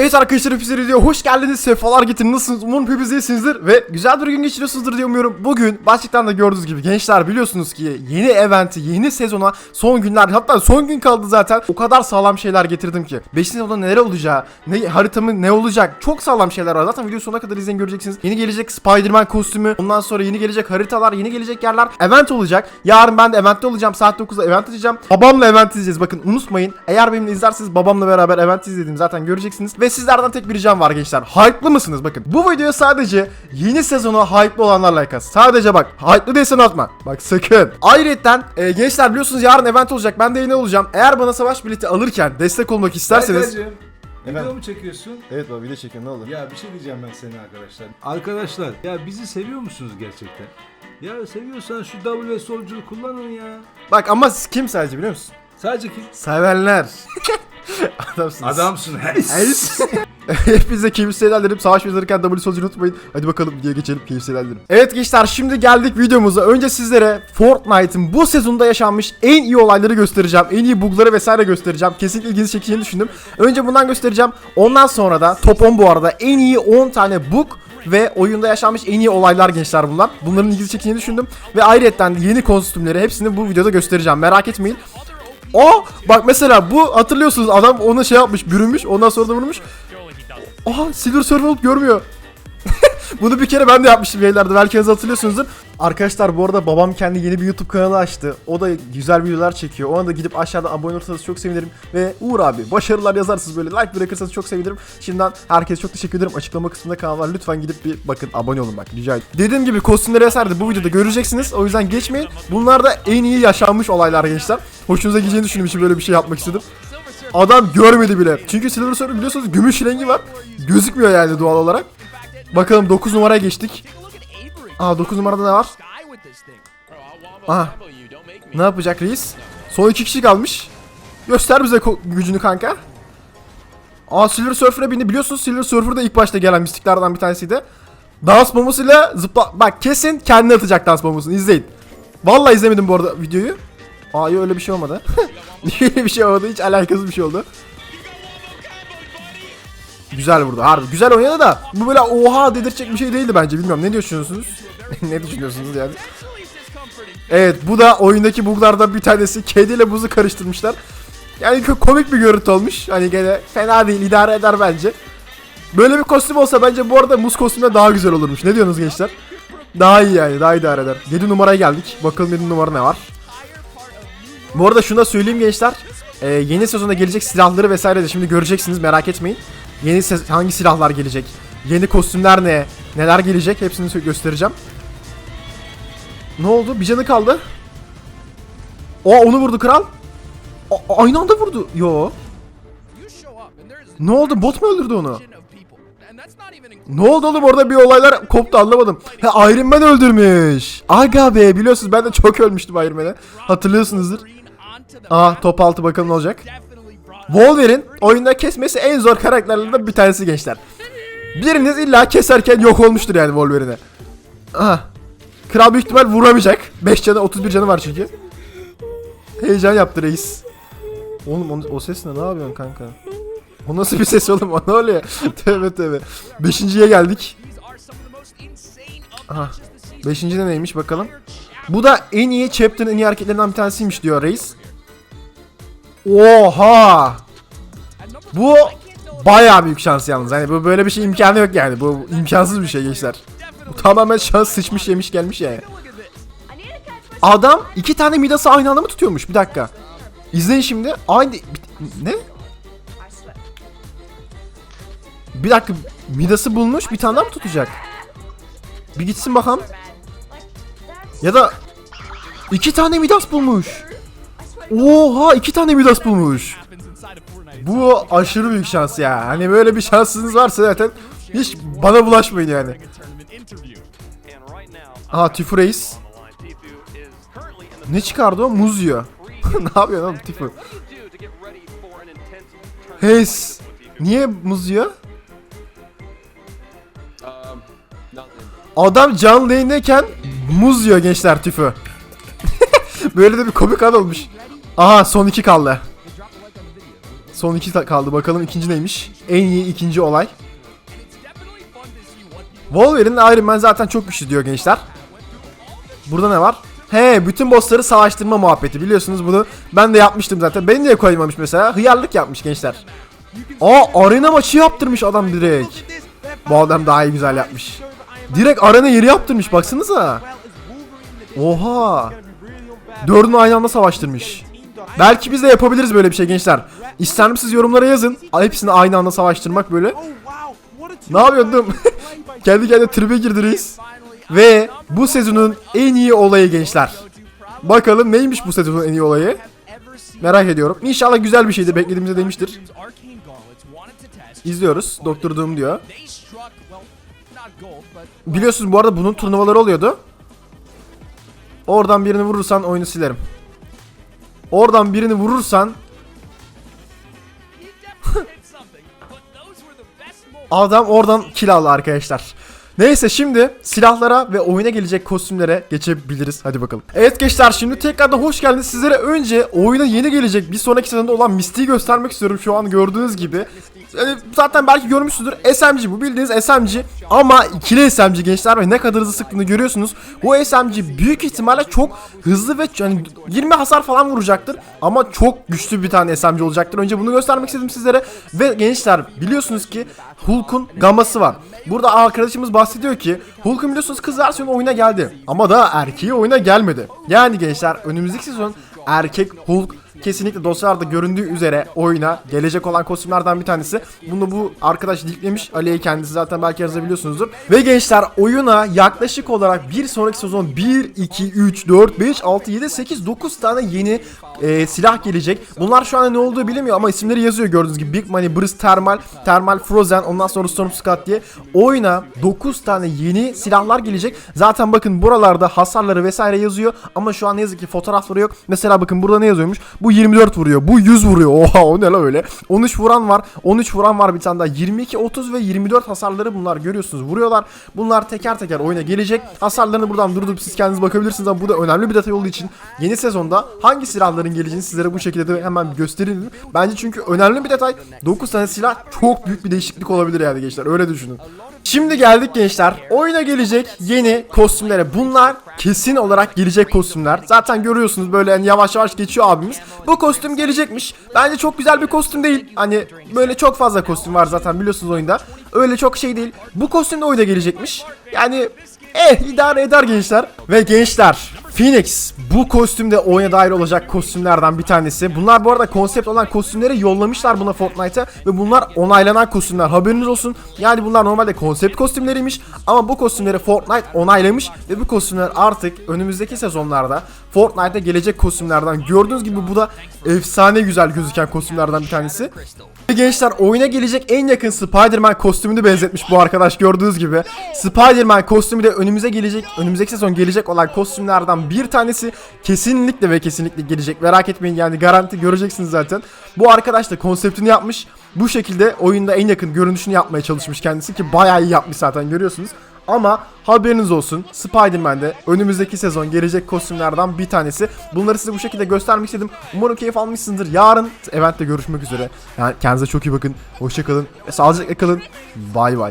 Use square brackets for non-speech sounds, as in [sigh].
Evet arkadaşlar hepinize video hoş geldiniz. Sefalar getirin. Nasılsınız? Umarım hepiniz iyisinizdir ve güzel bir gün geçiriyorsunuzdur diye umuyorum. Bugün başlıktan da gördüğünüz gibi gençler biliyorsunuz ki yeni eventi, yeni sezona son günler hatta son gün kaldı zaten. O kadar sağlam şeyler getirdim ki. 5. sezonda neler olacağı, ne haritamın ne olacak çok sağlam şeyler var. Zaten video sonuna kadar izleyin göreceksiniz. Yeni gelecek Spider-Man kostümü, ondan sonra yeni gelecek haritalar, yeni gelecek yerler, event olacak. Yarın ben de eventte olacağım. Saat 9'da event açacağım. Babamla event izleyeceğiz. Bakın unutmayın. Eğer benimle izlerseniz babamla beraber event izlediğimi zaten göreceksiniz. Ve sizlerden tek bir ricam var gençler. Hype'lı mısınız? Bakın bu videoya sadece yeni sezona hype'lı olanlar like at. Sadece bak hype'lı değilsen atma. Bak sakın. Ayrıca e, gençler biliyorsunuz yarın event olacak. Ben de yine olacağım. Eğer bana savaş bileti alırken destek olmak isterseniz. Berkaycığım, Video Efendim? mu çekiyorsun? Evet baba video çekin ne olur. Ya bir şey diyeceğim ben sana arkadaşlar. Arkadaşlar ya bizi seviyor musunuz gerçekten? Ya seviyorsan şu W solculuğu kullanın ya. Bak ama kim sadece biliyor musun? Sadece ki Sevenler. [laughs] Adamsınız. adamsın. [laughs] Hepinize keyifli seyirler dilerim. Savaş yazarken W sözcüğünü unutmayın. Hadi bakalım diye geçelim. Keyifli seyirler dilerim. Evet gençler şimdi geldik videomuza. Önce sizlere Fortnite'ın bu sezonda yaşanmış en iyi olayları göstereceğim. En iyi bugları vesaire göstereceğim. Kesinlikle ilginizi çekeceğini düşündüm. Önce bundan göstereceğim. Ondan sonra da top 10 bu arada en iyi 10 tane bug ve oyunda yaşanmış en iyi olaylar gençler bunlar. Bunların ilginizi çekeceğini düşündüm. Ve ayrıca yeni kostümleri hepsini bu videoda göstereceğim. Merak etmeyin. O bak mesela bu hatırlıyorsunuz adam ona şey yapmış bürünmüş ondan sonra da vurmuş. Aha Silver Surfer görmüyor. [laughs] Bunu bir kere ben de yapmıştım yayınlarda belki hatırlıyorsunuzdur. Arkadaşlar bu arada babam kendi yeni bir YouTube kanalı açtı. O da güzel videolar çekiyor. Ona da gidip aşağıda abone olursanız çok sevinirim. Ve Uğur abi başarılar yazarsınız böyle like bırakırsanız çok sevinirim. Şimdiden herkese çok teşekkür ederim. Açıklama kısmında kanal var. Lütfen gidip bir bakın abone olun bak rica ederim. Dediğim gibi kostümleri de bu videoda göreceksiniz. O yüzden geçmeyin. Bunlar da en iyi yaşanmış olaylar gençler. Hoşunuza gideceğini düşündüğüm için böyle bir şey yapmak istedim. Adam görmedi bile. Çünkü Silver Surfer biliyorsunuz gümüş rengi var. Gözükmüyor yani doğal olarak. Bakalım 9 numaraya geçtik. Aa 9 numarada ne var? Aha. Ne yapacak reis? Son iki kişi kalmış. Göster bize gücünü kanka. Aa Silver Surfer'a bindi. Biliyorsunuz Silver Surfer da ilk başta gelen mistiklerden bir tanesiydi. Dans bombasıyla zıpla... Bak kesin kendine atacak dans bombasını. İzleyin. Vallahi izlemedim bu arada videoyu. Aa öyle bir şey olmadı. [laughs] Öyle bir şey olmadı? Hiç alakasız bir şey oldu. Güzel vurdu. Harbi güzel oynadı da bu böyle oha dedirtecek bir şey değildi bence. Bilmiyorum ne düşünüyorsunuz? [laughs] ne düşünüyorsunuz yani? Evet bu da oyundaki buglardan bir tanesi. Kediyle buzu karıştırmışlar. Yani çok komik bir görüntü olmuş. Hani gene fena değil idare eder bence. Böyle bir kostüm olsa bence bu arada muz kostümü daha güzel olurmuş. Ne diyorsunuz gençler? Daha iyi yani daha idare eder. 7 numaraya geldik. Bakalım 7 numara ne var? Bu arada şunu da söyleyeyim gençler. Ee, yeni sezonda gelecek silahları vesaire de şimdi göreceksiniz merak etmeyin. Yeni hangi silahlar gelecek? Yeni kostümler ne? Neler gelecek? Hepsini göstereceğim. Ne oldu? Bir canı kaldı. O onu vurdu kral. A- aynı anda vurdu. Yo. Ne oldu? Bot mu öldürdü onu? Ne oldu oğlum orada bir olaylar koptu anlamadım. Ha Iron Man öldürmüş. Aga be biliyorsunuz ben de çok ölmüştüm Iron Man'e. Hatırlıyorsunuzdur. Aa top altı bakalım ne olacak. Wolverine oyunda kesmesi en zor karakterlerden bir tanesi gençler. Biriniz illa keserken yok olmuştur yani Wolverine'e. Aha. Kral büyük ihtimal vuramayacak. 5 canı 31 canı var çünkü. Heyecan yaptı reis. Oğlum o, o ses ne? Ne yapıyorsun kanka? O nasıl bir ses oğlum? O ne oluyor? [laughs] tövbe tövbe. Beşinciye geldik. Aha. Beşinci de neymiş bakalım. Bu da en iyi chapter'ın en iyi hareketlerinden bir tanesiymiş diyor reis. Oha! Bu bayağı büyük şans yalnız. Hani bu böyle bir şey imkanı yok yani. Bu imkansız bir şey gençler. Bu tamamen şans sıçmış yemiş gelmiş yani. Adam iki tane midası aynı anda mı tutuyormuş? Bir dakika. İzleyin şimdi. Aynı... Ne? Bir dakika. Midası bulmuş bir tane daha mı tutacak? Bir gitsin bakalım. Ya da iki tane Midas bulmuş. Oha iki tane Midas bulmuş. Bu aşırı büyük şans ya. Hani böyle bir şansınız varsa zaten hiç bana bulaşmayın yani. Aha Tifu Reis. Ne çıkardı o? Muz yiyor. [laughs] ne yapıyor oğlum Tifu? Hes. Niye muz yiyor? Adam canlı yayındayken muz yiyor gençler Tifu. [laughs] Böyle de bir komik an olmuş. Aha son iki kaldı. Son iki kaldı. Bakalım ikinci neymiş? En iyi ikinci olay. Wolverine Iron Man zaten çok güçlü diyor gençler. Burada ne var? He bütün bossları savaştırma muhabbeti biliyorsunuz bunu ben de yapmıştım zaten. Beni niye koymamış mesela? Hıyarlık yapmış gençler. Aa arena maçı yaptırmış adam direkt. Bu adam daha iyi güzel yapmış. Direkt arena yeri yaptırmış baksanıza. Oha. Dördünü aynı anda savaştırmış. Belki biz de yapabiliriz böyle bir şey gençler. İster misiniz yorumlara yazın. Hepsini aynı anda savaştırmak böyle. Ne yapıyordum? [laughs] Kendi kendine tribe girdi reis. Ve bu sezonun en iyi olayı gençler. Bakalım neymiş bu sezonun en iyi olayı? Merak ediyorum. İnşallah güzel bir şeydir. Beklediğimize demiştir. İzliyoruz. Doktor Doom diyor. Biliyorsunuz bu arada bunun turnuvaları oluyordu. Oradan birini vurursan oyunu silerim. Oradan birini vurursan adam oradan kill aldı arkadaşlar. Neyse şimdi silahlara ve oyuna gelecek kostümlere geçebiliriz. Hadi bakalım. Evet gençler şimdi tekrardan hoş geldiniz. Sizlere önce oyuna yeni gelecek bir sonraki sezonda olan Misty'yi göstermek istiyorum şu an gördüğünüz gibi. Yani zaten belki görmüşsünüzdür. SMG bu bildiğiniz SMG ama ikili SMG gençler ve ne kadar hızlı sıktığını görüyorsunuz. Bu SMG büyük ihtimalle çok hızlı ve yani 20 hasar falan vuracaktır ama çok güçlü bir tane SMG olacaktır. Önce bunu göstermek istedim sizlere ve gençler biliyorsunuz ki Hulk'un gaması var. Burada arkadaşımız bahsediyor ki Hulk'un biliyorsunuz kız versiyonu oyuna geldi ama da erkeği oyuna gelmedi. Yani gençler önümüzdeki sezon erkek Hulk kesinlikle dosyalarda göründüğü üzere oyuna gelecek olan kostümlerden bir tanesi. Bunu bu arkadaş linklemiş. Ali'ye kendisi zaten belki yazabiliyorsunuzdur. Ve gençler oyuna yaklaşık olarak bir sonraki sezon 1, 2, 3, 4, 5, 6, 7, 8, 9 tane yeni e, silah gelecek. Bunlar şu anda ne olduğu bilinmiyor ama isimleri yazıyor gördüğünüz gibi. Big Money, Burst Thermal, Thermal Frozen, ondan sonra Storm Scott diye. Oyuna 9 tane yeni silahlar gelecek. Zaten bakın buralarda hasarları vesaire yazıyor ama şu an ne yazık ki fotoğrafları yok. Mesela bakın burada ne yazıyormuş? Bu 24 vuruyor. Bu 100 vuruyor. [laughs] Oha o ne la öyle. 13 vuran var. 13 vuran var bir tane daha. 22, 30 ve 24 hasarları bunlar görüyorsunuz. Vuruyorlar. Bunlar teker teker oyuna gelecek. Hasarlarını buradan durdurup siz kendiniz bakabilirsiniz ama bu da önemli bir detay olduğu için yeni sezonda hangi silahların geleceğini sizlere bu şekilde de hemen göstereyim. Bence çünkü önemli bir detay. 9 tane silah çok büyük bir değişiklik olabilir yani gençler. Öyle düşünün. Şimdi geldik gençler. Oyuna gelecek yeni kostümlere. Bunlar kesin olarak gelecek kostümler. Zaten görüyorsunuz böyle hani yavaş yavaş geçiyor abimiz. Bu kostüm gelecekmiş. Bence çok güzel bir kostüm değil. Hani böyle çok fazla kostüm var zaten biliyorsunuz oyunda. Öyle çok şey değil. Bu kostüm de oyuna gelecekmiş. Yani eh idare eder gençler. Ve gençler Phoenix bu kostümde oyuna dair olacak kostümlerden bir tanesi. Bunlar bu arada konsept olan kostümleri yollamışlar buna Fortnite'a ve bunlar onaylanan kostümler. Haberiniz olsun. Yani bunlar normalde konsept kostümleriymiş ama bu kostümleri Fortnite onaylamış ve bu kostümler artık önümüzdeki sezonlarda Fortnite'a gelecek kostümlerden. Gördüğünüz gibi bu da efsane güzel gözüken kostümlerden bir tanesi. Gençler oyuna gelecek en yakın Spider-Man kostümünü benzetmiş bu arkadaş gördüğünüz gibi. Spider-Man kostümü de önümüze gelecek, önümüzdeki sezon gelecek olan kostümlerden bir tanesi kesinlikle ve kesinlikle gelecek. Merak etmeyin yani garanti göreceksiniz zaten. Bu arkadaş da konseptini yapmış. Bu şekilde oyunda en yakın görünüşünü yapmaya çalışmış kendisi ki bayağı iyi yapmış zaten görüyorsunuz. Ama haberiniz olsun Spider-Man'de önümüzdeki sezon gelecek kostümlerden bir tanesi. Bunları size bu şekilde göstermek istedim. Umarım keyif almışsınızdır. Yarın eventte görüşmek üzere. Yani kendinize çok iyi bakın. Hoşçakalın sağlıcakla kalın. Bay bay.